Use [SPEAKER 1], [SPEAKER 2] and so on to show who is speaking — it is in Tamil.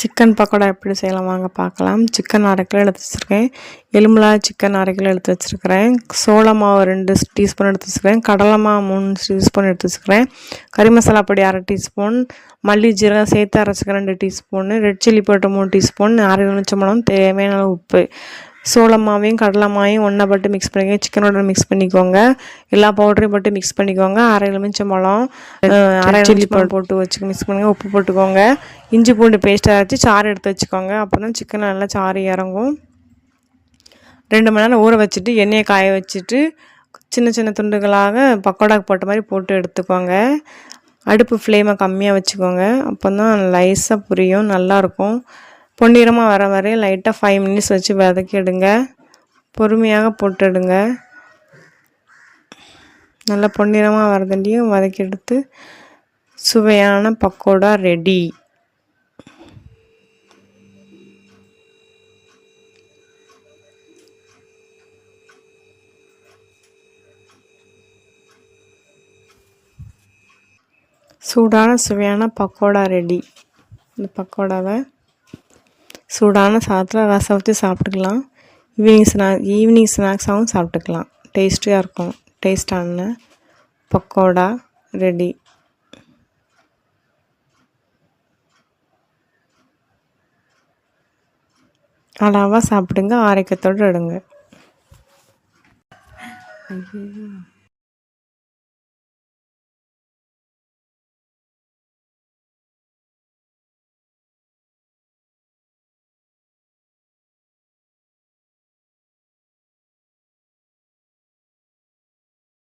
[SPEAKER 1] சிக்கன் பக்கோடா எப்படி செய்யலாம்? வாங்க பார்க்கலாம். சிக்கன் அரை கிலோ எடுத்து வச்சுருக்கேன். எலும்புலா சிக்கன் அரை கிலோ எடுத்து வச்சுருக்கிறேன். சோள மாவு ரெண்டு டீஸ்பூன் எடுத்து வச்சுருக்கேன். கடலை மாவு மூணு டீஸ்பூன் எடுத்து வச்சுக்கிறேன் கறி மசாலா பொடி அரை டீஸ்பூன். மல்லி ஜீரகம் சேர்த்து அரைச்சிக்க ரெண்டு டீஸ்பூன். ரெட் சில்லி போட்டு மூணு டீஸ்பூன். அரை எலுமிச்சம்பழம் தேவையான உப்பு. சோள மாவையும் கடலை மாவையும் ஒன்றா போட்டு மிக்ஸ் பண்ணிக்கோங்க. சிக்கனோட மிக்ஸ் பண்ணிக்கோங்க. எல்லா பவுடரையும் போட்டு மிக்ஸ் பண்ணிக்கோங்க. அரை எலுமிச்சம்பழம் அரை சில்லி போட்டு வச்சுக்க மிக்ஸ் பண்ணுங்க. உப்பு போட்டுக்கோங்க. இஞ்சி பூண்டு பேஸ்ட் அரைச்சி சாறு எடுத்து வச்சுக்கோங்க. அப்போ தான் சிக்கன் நல்லா சாறு இறங்கும். ரெண்டு மணி நேரம் ஊற வச்சுட்டு எண்ணெயை காய வச்சுட்டு சின்ன சின்ன துண்டுகளாக பக்கோடாக்கு போட்ட மாதிரி போட்டு எடுத்துக்கோங்க. அடுப்பு ஃப்ளேமை கம்மியாக வச்சுக்கோங்க. அப்போ தான் லைஸாக புரியும் நல்லாயிருக்கும் பொன்னிறமாக வர வரையும் லைட்டாக ஃபைவ் மினிட்ஸ் வச்சு வதக்கிடுங்க. பொறுமையாக போட்டுடுங்க. நல்லா பொன்னிறமாக வரதண்டியும் வதக்கி எடுத்து சுவையான பக்கோடா ரெடி சூடான சுவையான பக்கோடா ரெடி இந்த பக்கோடாவை சூடான சாதத்தில் ரசம் ஊற்றி சாப்பிட்டுக்கலாம். ஈவினிங் ஸ்நாக் ஈவினிங் ஸ்நாக்ஸாகவும் சாப்பிட்டுக்கலாம். டேஸ்டியாக இருக்கும். டேஸ்டான பக்கோடா ரெடி அளவாக சாப்பிடுங்க ஆரோக்கியத்தோடு எடுங்க ஐயோ.